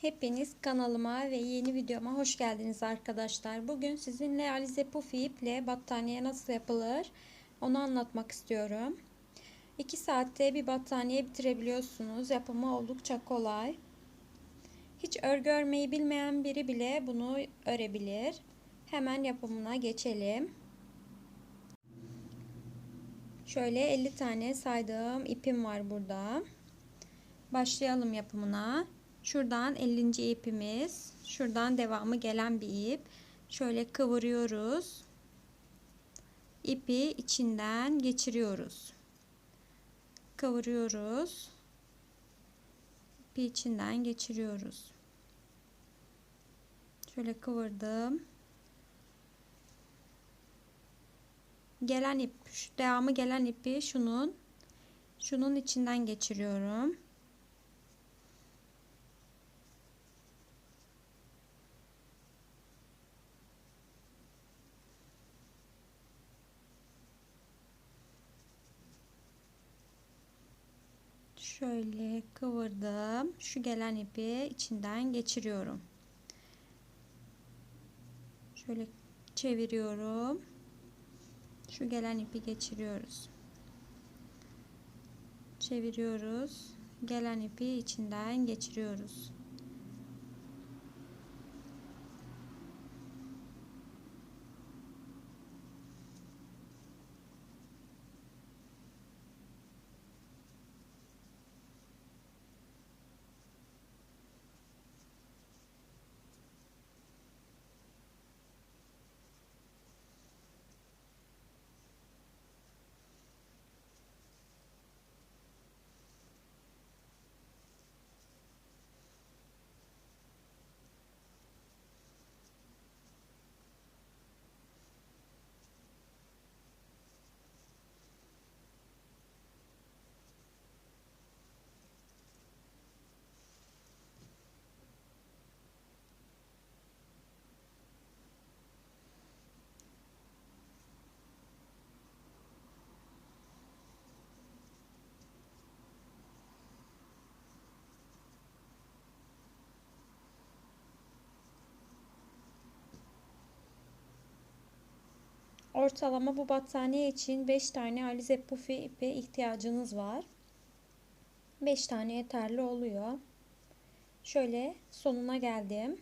Hepiniz kanalıma ve yeni videoma hoş geldiniz arkadaşlar. Bugün sizinle Alize Pufi iple battaniye nasıl yapılır onu anlatmak istiyorum. 2 saatte bir battaniye bitirebiliyorsunuz. Yapımı oldukça kolay. Hiç örgü örmeyi bilmeyen biri bile bunu örebilir. Hemen yapımına geçelim. Şöyle 50 tane saydığım ipim var burada. Başlayalım yapımına. Şuradan 50. ipimiz. Şuradan devamı gelen bir ip. Şöyle kıvırıyoruz. İpi içinden geçiriyoruz. Kıvırıyoruz. İpi içinden geçiriyoruz. Şöyle kıvırdım. Gelen ip, devamı gelen ipi şunun şunun içinden geçiriyorum. Şöyle kıvırdım. Şu gelen ipi içinden geçiriyorum. Şöyle çeviriyorum. Şu gelen ipi geçiriyoruz. Çeviriyoruz. Gelen ipi içinden geçiriyoruz. Ortalama bu battaniye için 5 tane alize pufi ipi ihtiyacınız var. 5 tane yeterli oluyor. Şöyle sonuna geldim.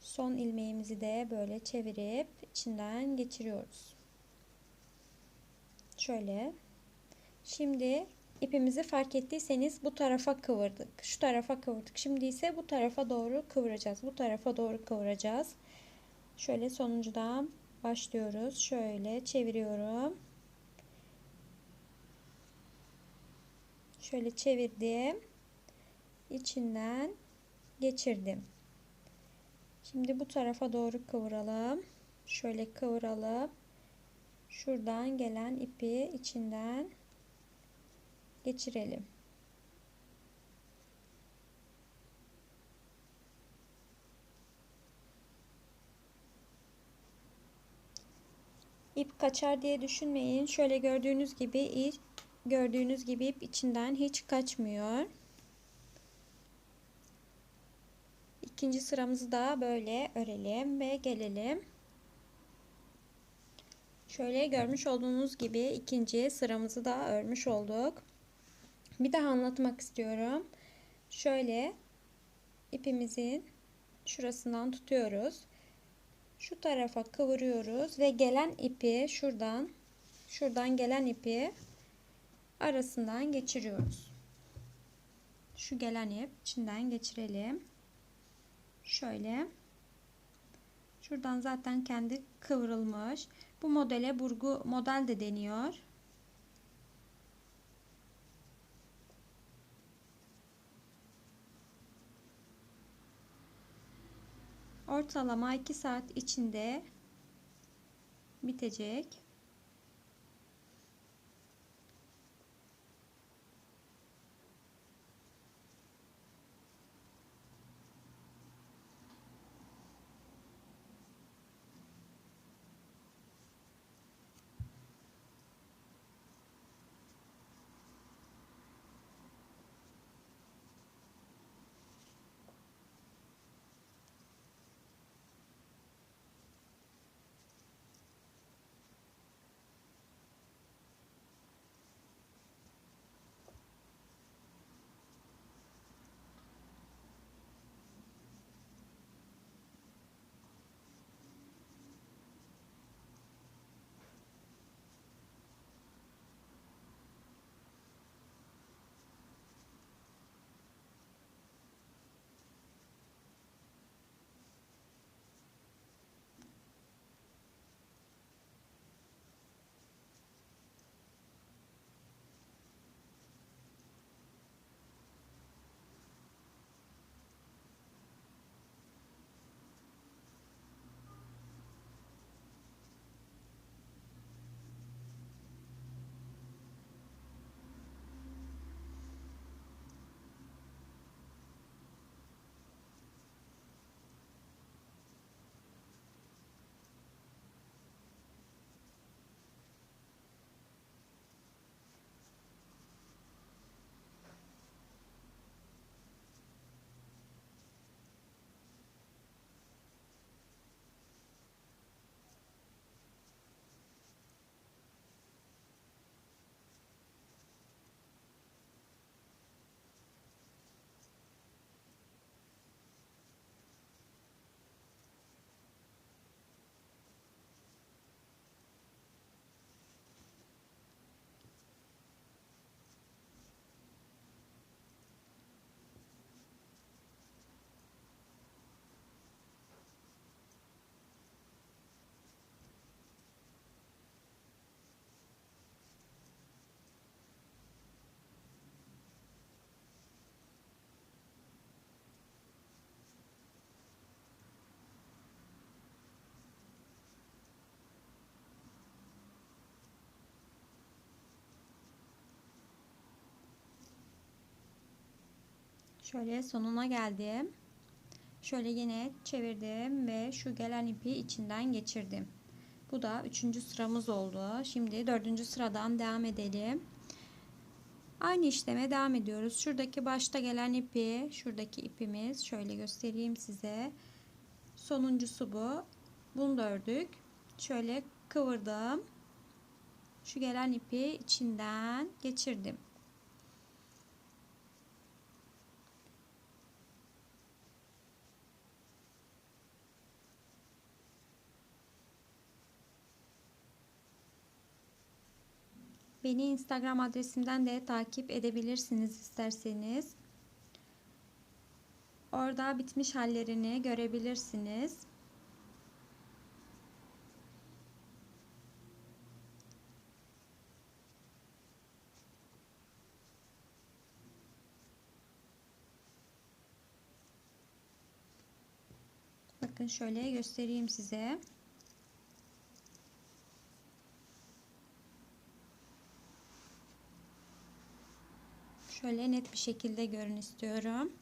Son ilmeğimizi de böyle çevirip içinden geçiriyoruz. Şöyle. Şimdi ipimizi fark ettiyseniz bu tarafa kıvırdık. Şu tarafa kıvırdık. Şimdi ise bu tarafa doğru kıvıracağız. Bu tarafa doğru kıvıracağız. Şöyle sonuncudan başlıyoruz. Şöyle çeviriyorum. Şöyle çevirdim. İçinden geçirdim. Şimdi bu tarafa doğru kıvıralım. Şöyle kıvıralım. Şuradan gelen ipi içinden geçirelim. ip kaçar diye düşünmeyin. Şöyle gördüğünüz gibi ip gördüğünüz gibi ip içinden hiç kaçmıyor. İkinci sıramızı da böyle örelim ve gelelim. Şöyle görmüş olduğunuz gibi ikinci sıramızı da örmüş olduk. Bir daha anlatmak istiyorum. Şöyle ipimizin şurasından tutuyoruz şu tarafa kıvırıyoruz ve gelen ipi şuradan şuradan gelen ipi arasından geçiriyoruz. Şu gelen ip içinden geçirelim. Şöyle. Şuradan zaten kendi kıvrılmış. Bu modele burgu model de deniyor. Ortalama 2 saat içinde bitecek. Şöyle sonuna geldim. Şöyle yine çevirdim ve şu gelen ipi içinden geçirdim. Bu da üçüncü sıramız oldu. Şimdi dördüncü sıradan devam edelim. Aynı işleme devam ediyoruz. Şuradaki başta gelen ipi, şuradaki ipimiz şöyle göstereyim size. Sonuncusu bu. Bunu da ördük. Şöyle kıvırdım. Şu gelen ipi içinden geçirdim. Beni Instagram adresimden de takip edebilirsiniz isterseniz. Orada bitmiş hallerini görebilirsiniz. Bakın şöyle göstereyim size. Şöyle net bir şekilde görün istiyorum.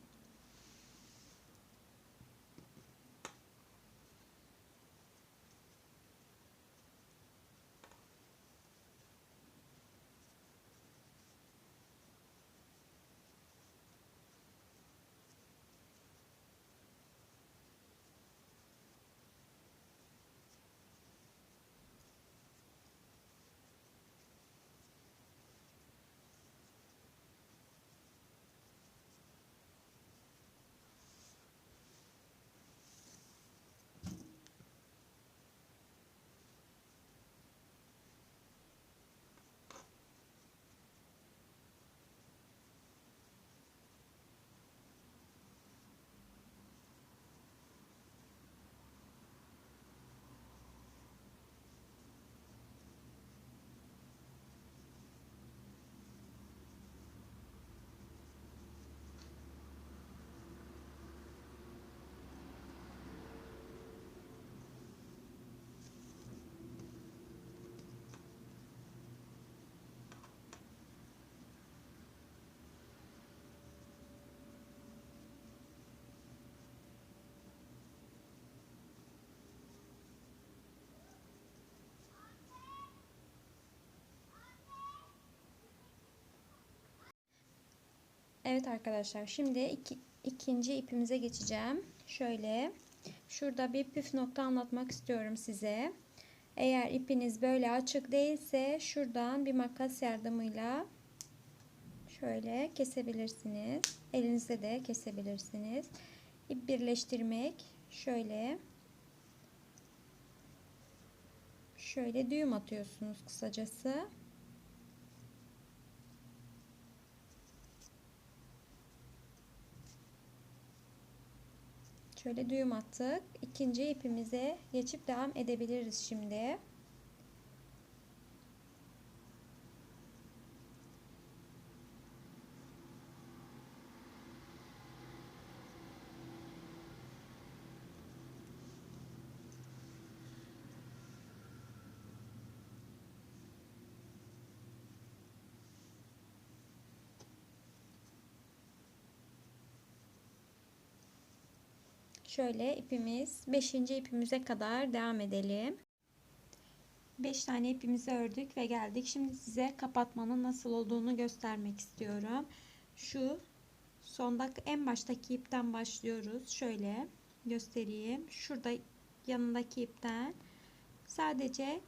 Evet arkadaşlar şimdi iki, ikinci ipimize geçeceğim. Şöyle şurada bir püf nokta anlatmak istiyorum size. Eğer ipiniz böyle açık değilse şuradan bir makas yardımıyla şöyle kesebilirsiniz. Elinizde de kesebilirsiniz. İp birleştirmek şöyle şöyle düğüm atıyorsunuz kısacası. Şöyle düğüm attık. İkinci ipimize geçip devam edebiliriz şimdi. Şöyle ipimiz 5. ipimize kadar devam edelim. 5 tane ipimizi ördük ve geldik. Şimdi size kapatmanın nasıl olduğunu göstermek istiyorum. Şu sondaki en baştaki ipten başlıyoruz. Şöyle göstereyim. Şurada yanındaki ipten sadece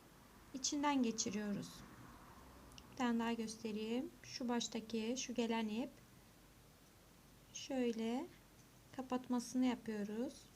içinden geçiriyoruz. Bir tane daha göstereyim. Şu baştaki şu gelen ip şöyle kapatmasını yapıyoruz.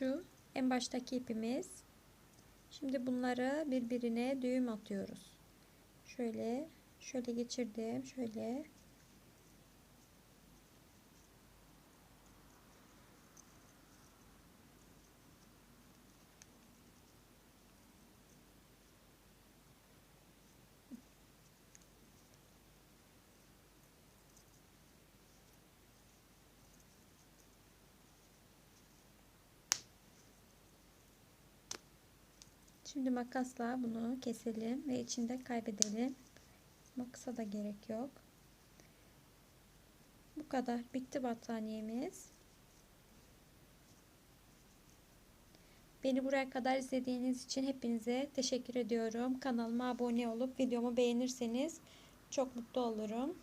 Şu en baştaki ipimiz. Şimdi bunları birbirine düğüm atıyoruz. Şöyle şöyle geçirdim. Şöyle Şimdi makasla bunu keselim ve içinde kaybedelim. Makasa da gerek yok. Bu kadar. Bitti battaniyemiz. Beni buraya kadar izlediğiniz için hepinize teşekkür ediyorum. Kanalıma abone olup videomu beğenirseniz çok mutlu olurum.